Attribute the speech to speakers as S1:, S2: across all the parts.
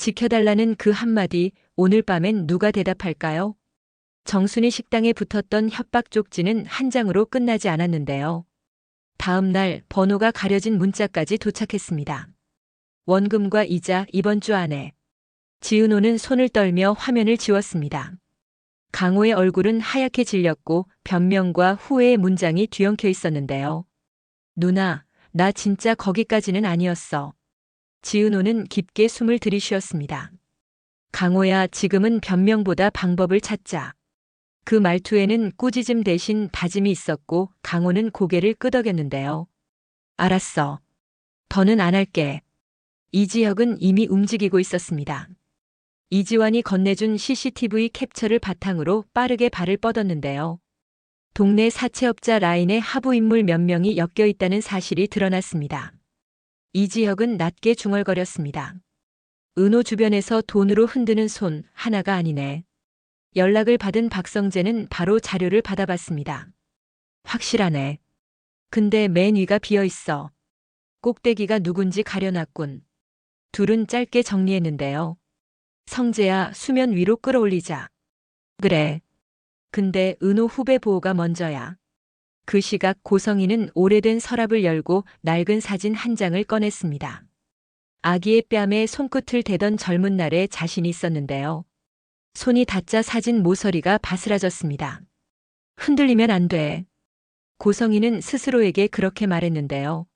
S1: 지켜달라는 그 한마디 오늘 밤엔 누가 대답할까요? 정순이 식당에 붙었던 협박 쪽지는 한 장으로 끝나지 않았는데요. 다음 날 번호가 가려진 문자까지 도착했습니다. 원금과 이자 이번 주 안에. 지은호는 손을 떨며 화면을 지웠습니다. 강호의 얼굴은 하얗게 질렸고 변명과 후회의 문장이 뒤엉켜 있었는데요. 누나, 나 진짜 거기까지는 아니었어. 지은호는 깊게 숨을 들이쉬었습니다. 강호야, 지금은 변명보다 방법을 찾자. 그 말투에는 꾸짖음 대신 다짐이 있었고 강호는 고개를 끄덕였는데요. 알았어. 더는 안 할게. 이지혁은 이미 움직이고 있었습니다. 이지환이 건네준 CCTV 캡처를 바탕으로 빠르게 발을 뻗었는데요. 동네 사채업자 라인에 하부 인물 몇 명이 엮여 있다는 사실이 드러났습니다. 이지혁은 낮게 중얼거렸습니다. 은호 주변에서 돈으로 흔드는 손 하나가 아니네. 연락을 받은 박성재는 바로 자료를 받아봤습니다. 확실하네. 근데 맨 위가 비어 있어. 꼭대기가 누군지 가려놨군. 둘은 짧게 정리했는데요. 성재야 수면 위로 끌어올리자. 그래. 근데 은호 후배 보호가 먼저야. 그 시각 고성이는 오래된 서랍을 열고 낡은 사진 한 장을 꺼냈습니다. 아기의 뺨에 손끝을 대던 젊은 날에 자신이 있었는데요. 손이 닿자 사진 모서리가 바스라졌습니다. 흔들리면 안 돼. 고성이는 스스로에게 그렇게 말했는데요.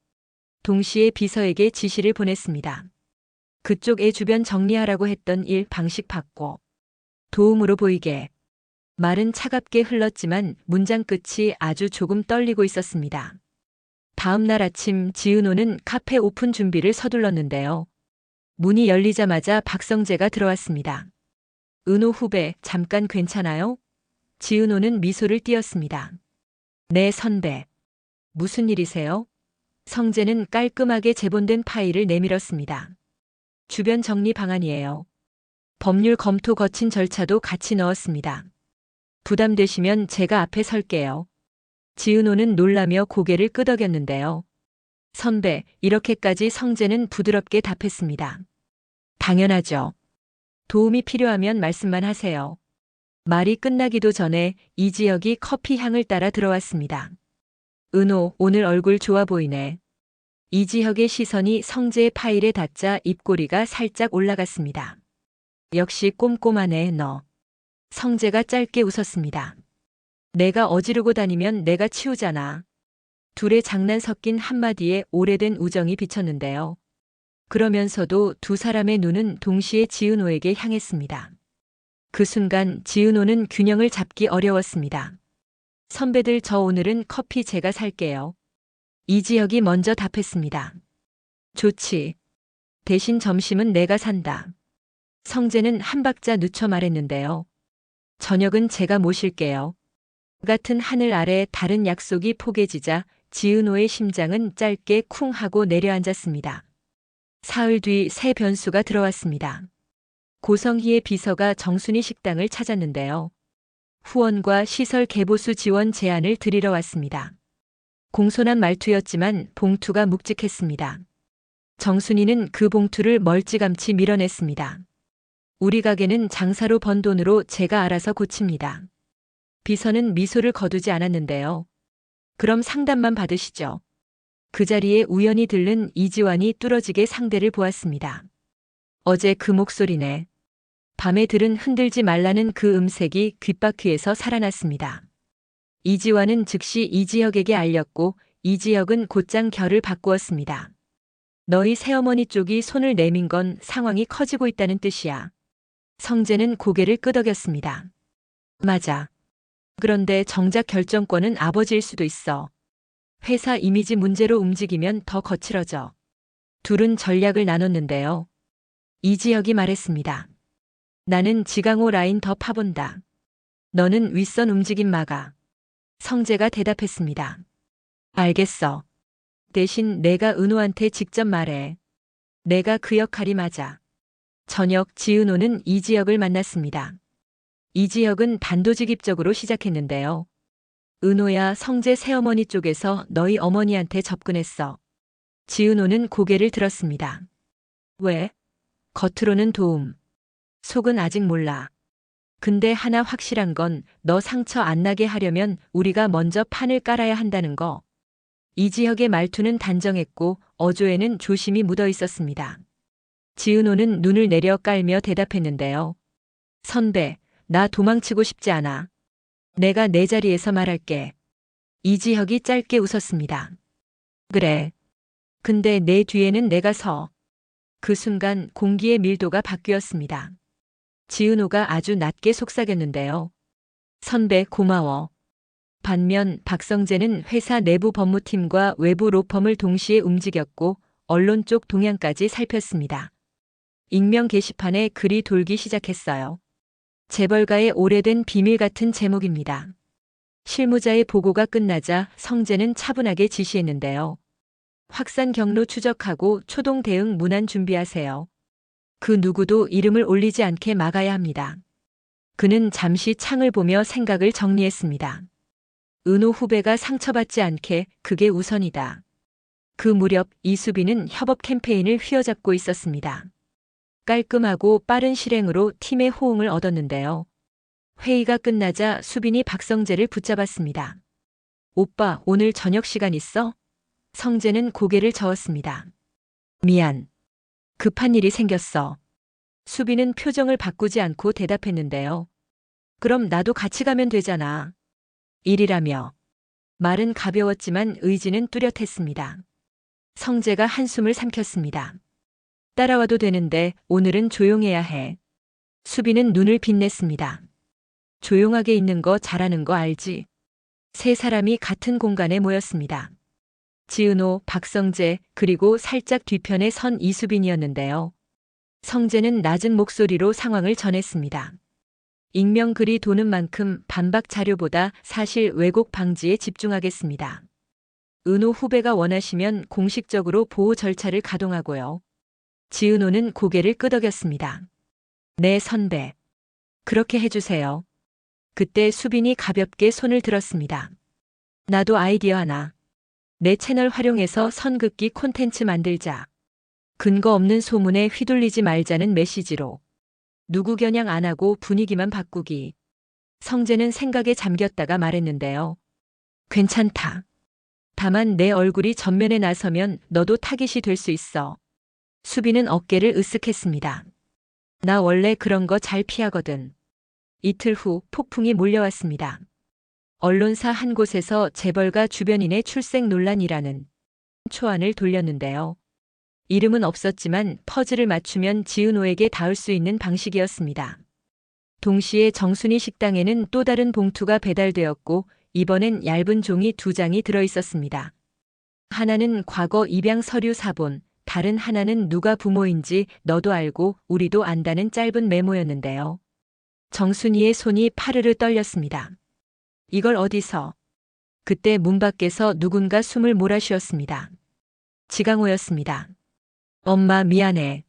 S1: 동시에 비서에게 지시를 보냈습니다. 그쪽 애 주변 정리하라고 했던 일 방식 바꿔. 도움으로 보이게. 말은 차갑게 흘렀지만 문장 끝이 아주 조금 떨리고 있었습니다. 다음 날 아침 지은호는 카페 오픈 준비를 서둘렀는데요. 문이 열리자마자 박성재가 들어왔습니다. 은호 후배, 잠깐 괜찮아요? 지은호는 미소를 띄었습니다. 네, 선배. 무슨 일이세요? 성재는 깔끔하게 재본된 파일을 내밀었습니다. 주변 정리 방안이에요. 법률 검토 거친 절차도 같이 넣었습니다. 부담되시면 제가 앞에 설게요. 지은호는 놀라며 고개를 끄덕였는데요. 선배, 이렇게까지 성재는 부드럽게 답했습니다. 당연하죠. 도움이 필요하면 말씀만 하세요. 말이 끝나기도 전에 이지혁이 커피 향을 따라 들어왔습니다. 은호, 오늘 얼굴 좋아 보이네. 이지혁의 시선이 성재의 파일에 닿자 입꼬리가 살짝 올라갔습니다. 역시 꼼꼼하네, 너. 성재가 짧게 웃었습니다. 내가 어지르고 다니면 내가 치우잖아. 둘의 장난 섞인 한마디에 오래된 우정이 비쳤는데요. 그러면서도 두 사람의 눈은 동시에 지은호에게 향했습니다. 그 순간 지은호는 균형을 잡기 어려웠습니다. 선배들 저 오늘은 커피 제가 살게요. 이지혁이 먼저 답했습니다. 좋지. 대신 점심은 내가 산다. 성재는 한 박자 늦춰 말했는데요. 저녁은 제가 모실게요. 같은 하늘 아래 다른 약속이 포개지자 지은호의 심장은 짧게 쿵 하고 내려앉았습니다. 사흘 뒤 새 변수가 들어왔습니다. 고성희의 비서가 정순이 식당을 찾았는데요. 후원과 시설 개보수 지원 제안을 드리러 왔습니다. 공손한 말투였지만 봉투가 묵직했습니다. 정순이는 그 봉투를 멀찌감치 밀어냈습니다. 우리 가게는 장사로 번 돈으로 제가 알아서 고칩니다. 비서는 미소를 거두지 않았는데요. 그럼 상담만 받으시죠. 그 자리에 우연히 들른 이지환이 뚫어지게 상대를 보았습니다. 어제 그 목소리네. 밤에 들은 흔들지 말라는 그 음색이 귓바퀴에서 살아났습니다. 이지환은 즉시 이지혁에게 알렸고 이지혁은 곧장 결을 바꾸었습니다. 너희 새어머니 쪽이 손을 내민 건 상황이 커지고 있다는 뜻이야. 성재는 고개를 끄덕였습니다. 맞아. 그런데 정작 결정권은 아버지일 수도 있어. 회사 이미지 문제로 움직이면 더 거칠어져. 둘은 전략을 나눴는데요. 이지혁이 말했습니다. 나는 지강호 라인 더 파본다. 너는 윗선 움직임 막아. 성재가 대답했습니다. 알겠어. 대신 내가 은호한테 직접 말해. 내가 그 역할이 맞아. 저녁 지은호는 이지혁을 만났습니다. 이지혁은 단도직입적으로 시작했는데요. 은호야 성재 새어머니 쪽에서 너희 어머니한테 접근했어. 지은호는 고개를 들었습니다. 왜? 겉으로는 도움. 속은 아직 몰라. 근데 하나 확실한 건 너 상처 안 나게 하려면 우리가 먼저 판을 깔아야 한다는 거. 이지혁의 말투는 단정했고 어조에는 조심이 묻어 있었습니다. 지은호는 눈을 내려 깔며 대답했는데요. 선배, 나 도망치고 싶지 않아. 내가 내 자리에서 말할게. 이지혁이 짧게 웃었습니다. 그래. 근데 내 뒤에는 내가 서. 그 순간 공기의 밀도가 바뀌었습니다. 지은호가 아주 낮게 속삭였는데요. 선배 고마워. 반면 박성재는 회사 내부 법무팀과 외부 로펌을 동시에 움직였고 언론 쪽 동향까지 살폈습니다. 익명 게시판에 글이 돌기 시작했어요. 재벌가의 오래된 비밀 같은 제목입니다. 실무자의 보고가 끝나자 성재는 차분하게 지시했는데요. 확산 경로 추적하고 초동 대응 문안 준비하세요. 그 누구도 이름을 올리지 않게 막아야 합니다. 그는 잠시 창을 보며 생각을 정리했습니다. 은호 후배가 상처받지 않게 그게 우선이다. 그 무렵 이수빈은 협업 캠페인을 휘어잡고 있었습니다. 깔끔하고 빠른 실행으로 팀의 호응을 얻었는데요. 회의가 끝나자 수빈이 박성재를 붙잡았습니다. 오빠, 오늘 저녁 시간 있어? 성재는 고개를 저었습니다. 미안. 급한 일이 생겼어. 수빈은 표정을 바꾸지 않고 대답했는데요. 그럼 나도 같이 가면 되잖아. 일이라며. 말은 가벼웠지만 의지는 뚜렷했습니다. 성재가 한숨을 삼켰습니다. 따라와도 되는데 오늘은 조용해야 해. 수빈은 눈을 빛냈습니다. 조용하게 있는 거 잘하는 거 알지? 세 사람이 같은 공간에 모였습니다. 지은호, 박성재, 그리고 살짝 뒤편에 선 이수빈이었는데요. 성재는 낮은 목소리로 상황을 전했습니다. 익명 글이 도는 만큼 반박 자료보다 사실 왜곡 방지에 집중하겠습니다. 은호 후배가 원하시면 공식적으로 보호 절차를 가동하고요. 지은호는 고개를 끄덕였습니다. 네, 선배. 그렇게 해주세요. 그때 수빈이 가볍게 손을 들었습니다. 나도 아이디어 하나. 내 채널 활용해서 선긋기 콘텐츠 만들자. 근거 없는 소문에 휘둘리지 말자는 메시지로. 누구 겨냥 안 하고 분위기만 바꾸기. 성재는 생각에 잠겼다가 말했는데요. 괜찮다. 다만 내 얼굴이 전면에 나서면 너도 타깃이 될 수 있어. 수빈은 어깨를 으쓱했습니다. 나 원래 그런 거 잘 피하거든. 이틀 후 폭풍이 몰려왔습니다. 언론사 한 곳에서 재벌가 주변인의 출생 논란이라는 초안을 돌렸는데요. 이름은 없었지만 퍼즐을 맞추면 지은호에게 닿을 수 있는 방식이었습니다. 동시에 정순이 식당에는 또 다른 봉투가 배달되었고 이번엔 얇은 종이 두 장이 들어 있었습니다. 하나는 과거 입양 서류 사본, 다른 하나는 누가 부모인지 너도 알고 우리도 안다는 짧은 메모였는데요. 정순이의 손이 파르르 떨렸습니다. 이걸 어디서? 그때 문 밖에서 누군가 숨을 몰아쉬었습니다. 지강호였습니다. 엄마 미안해.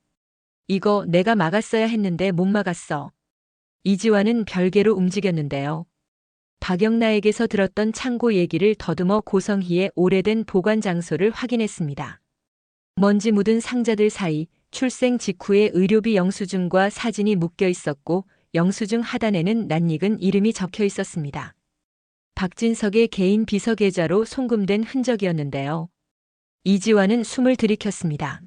S1: 이거 내가 막았어야 했는데 못 막았어. 이지화는 별개로 움직였는데요. 박영나에게서 들었던 창고 얘기를 더듬어 고성희의 오래된 보관 장소를 확인했습니다. 먼지 묻은 상자들 사이 출생 직후의 의료비 영수증과 사진이 묶여 있었고 영수증 하단에는 낯익은 이름이 적혀 있었습니다. 박진석의 개인 비서 계좌로 송금된 흔적이었는데요. 이지화는 숨을 들이켰습니다.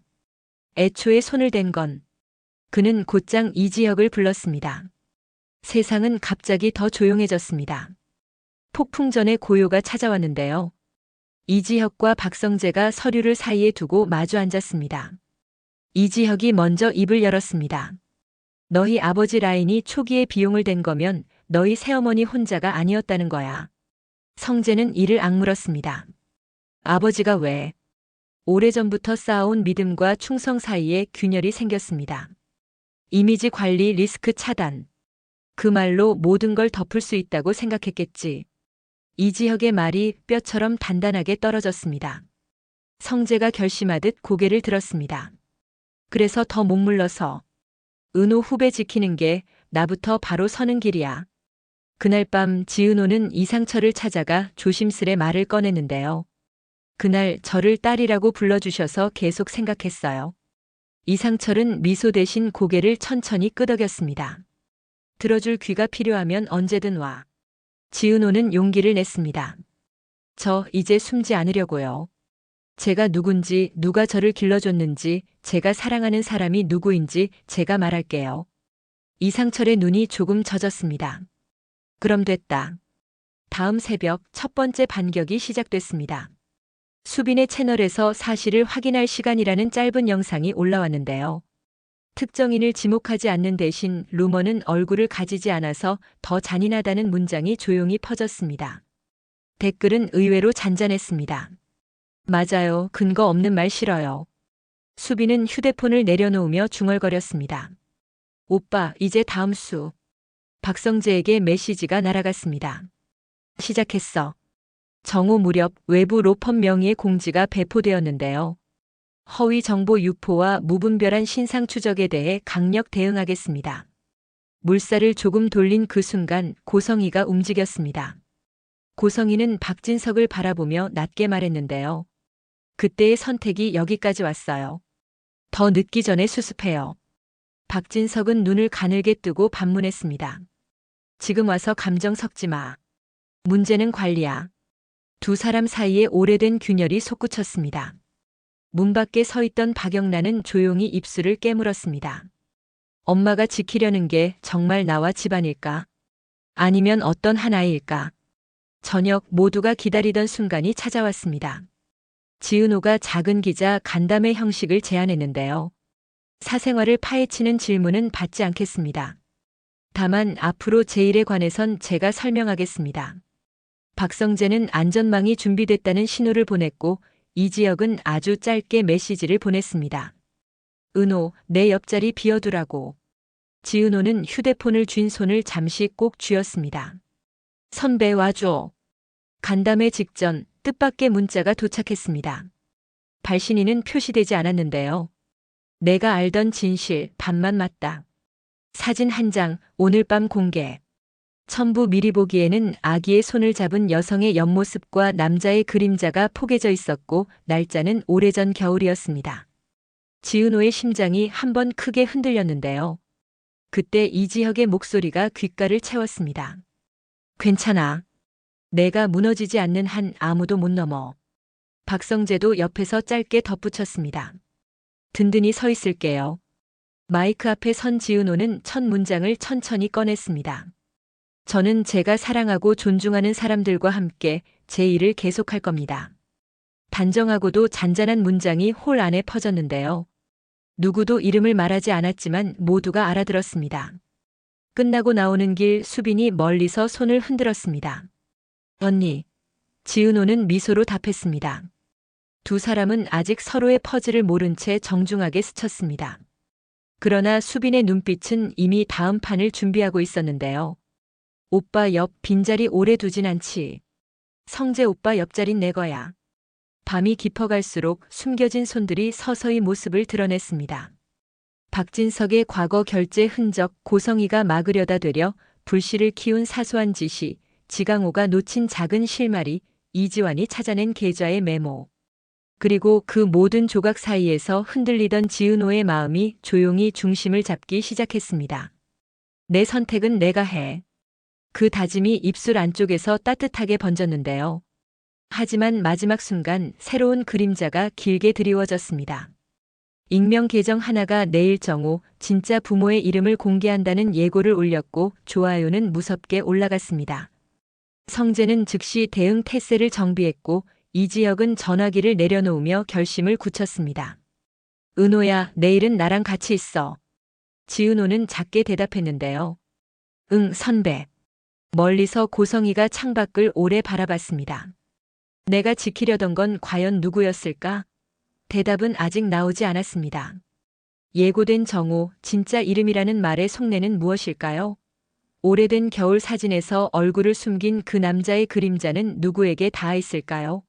S1: 애초에 손을 댄 건 그는 곧장 이지혁을 불렀습니다. 세상은 갑자기 더 조용해졌습니다. 폭풍 전에 고요가 찾아왔는데요. 이지혁과 박성재가 서류를 사이에 두고 마주 앉았습니다. 이지혁이 먼저 입을 열었습니다. 너희 아버지 라인이 초기에 비용을 댄 거면 너희 새어머니 혼자가 아니었다는 거야. 성재는 이를 악물었습니다. 아버지가 왜? 오래전부터 쌓아온 믿음과 충성 사이에 균열이 생겼습니다. 이미지 관리 리스크 차단. 그 말로 모든 걸 덮을 수 있다고 생각했겠지. 이지혁의 말이 뼈처럼 단단하게 떨어졌습니다. 성재가 결심하듯 고개를 들었습니다. 그래서 더 목물러서 은호 후배 지키는 게 나부터 바로 서는 길이야. 그날 밤 지은호는 이상철을 찾아가 조심스레 말을 꺼냈는데요. 그날 저를 딸이라고 불러주셔서 계속 생각했어요. 이상철은 미소 대신 고개를 천천히 끄덕였습니다. 들어줄 귀가 필요하면 언제든 와. 지은호는 용기를 냈습니다. 저 이제 숨지 않으려고요. 제가 누군지, 누가 저를 길러줬는지, 제가 사랑하는 사람이 누구인지 제가 말할게요. 이상철의 눈이 조금 젖었습니다. 그럼 됐다. 다음 새벽 첫 번째 반격이 시작됐습니다. 수빈의 채널에서 사실을 확인할 시간이라는 짧은 영상이 올라왔는데요. 특정인을 지목하지 않는 대신 루머는 얼굴을 가지지 않아서 더 잔인하다는 문장이 조용히 퍼졌습니다. 댓글은 의외로 잔잔했습니다. 맞아요. 근거 없는 말 싫어요. 수빈은 휴대폰을 내려놓으며 중얼거렸습니다. 오빠, 이제 다음 수. 박성재에게 메시지가 날아갔습니다. 시작했어. 정오 무렵 외부 로펌 명의의 공지가 배포되었는데요. 허위 정보 유포와 무분별한 신상 추적에 대해 강력 대응하겠습니다. 물살을 조금 돌린 그 순간 고성희가 움직였습니다. 고성희는 박진석을 바라보며 낮게 말했는데요. 그때의 선택이 여기까지 왔어요. 더 늦기 전에 수습해요. 박진석은 눈을 가늘게 뜨고 반문했습니다. 지금 와서 감정 섞지 마. 문제는 관리야. 두 사람 사이에 오래된 균열이 솟구쳤습니다. 문 밖에 서 있던 박영란은 조용히 입술을 깨물었습니다. 엄마가 지키려는 게 정말 나와 집안일까? 아니면 어떤 한 아이일까? 저녁 모두가 기다리던 순간이 찾아왔습니다. 지은호가 작은 기자 간담회 형식을 제안했는데요. 사생활을 파헤치는 질문은 받지 않겠습니다. 다만 앞으로 제 일에 관해선 제가 설명하겠습니다. 박성재는 안전망이 준비됐다는 신호를 보냈고 이지혁은 아주 짧게 메시지를 보냈습니다. 은호, 내 옆자리 비워두라고. 지은호는 휴대폰을 쥔 손을 잠시 꼭 쥐었습니다. 선배 와줘. 간담회 직전 뜻밖의 문자가 도착했습니다. 발신인은 표시되지 않았는데요. 내가 알던 진실 반만 맞다. 사진 한 장 오늘 밤 공개. 첨부 미리 보기에는 아기의 손을 잡은 여성의 옆모습과 남자의 그림자가 포개져 있었고 날짜는 오래전 겨울이었습니다. 지은호의 심장이 한 번 크게 흔들렸는데요. 그때 이지혁의 목소리가 귓가를 채웠습니다. 괜찮아. 내가 무너지지 않는 한 아무도 못 넘어. 박성재도 옆에서 짧게 덧붙였습니다. 든든히 서 있을게요. 마이크 앞에 선 지은호는 첫 문장을 천천히 꺼냈습니다. 저는 제가 사랑하고 존중하는 사람들과 함께 제 일을 계속할 겁니다. 단정하고도 잔잔한 문장이 홀 안에 퍼졌는데요. 누구도 이름을 말하지 않았지만 모두가 알아들었습니다. 끝나고 나오는 길 수빈이 멀리서 손을 흔들었습니다. 언니. 지은호는 미소로 답했습니다. 두 사람은 아직 서로의 퍼즐을 모른 채 정중하게 스쳤습니다. 그러나 수빈의 눈빛은 이미 다음 판을 준비하고 있었는데요. 오빠 옆 빈자리 오래 두진 않지. 성재 오빠 옆자린 내 거야. 밤이 깊어갈수록 숨겨진 손들이 서서히 모습을 드러냈습니다. 박진석의 과거 결제 흔적 고성이가 막으려다 되려 불씨를 키운 사소한 지시, 지강호가 놓친 작은 실마리, 이지환이 찾아낸 계좌의 메모. 그리고 그 모든 조각 사이에서 흔들리던 지은호의 마음이 조용히 중심을 잡기 시작했습니다. 내 선택은 내가 해. 그 다짐이 입술 안쪽에서 따뜻하게 번졌는데요. 하지만 마지막 순간 새로운 그림자가 길게 드리워졌습니다. 익명 계정 하나가 내일 정오 진짜 부모의 이름을 공개한다는 예고를 올렸고 좋아요는 무섭게 올라갔습니다. 성재는 즉시 대응 태세를 정비했고 이지혁은 전화기를 내려놓으며 결심을 굳혔습니다. 은호야, 내일은 나랑 같이 있어. 지은호는 작게 대답했는데요. 응, 선배. 멀리서 고성이가 창밖을 오래 바라봤습니다. 내가 지키려던 건 과연 누구였을까? 대답은 아직 나오지 않았습니다. 예고된 정오, 진짜 이름이라는 말의 속내는 무엇일까요? 오래된 겨울 사진에서 얼굴을 숨긴 그 남자의 그림자는 누구에게 닿아 있을까요?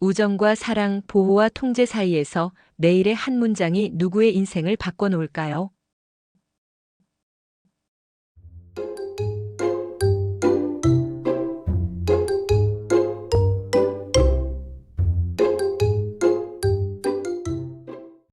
S1: 우정과 사랑, 보호와 통제 사이에서 내일의 한 문장이 누구의 인생을 바꿔놓을까요?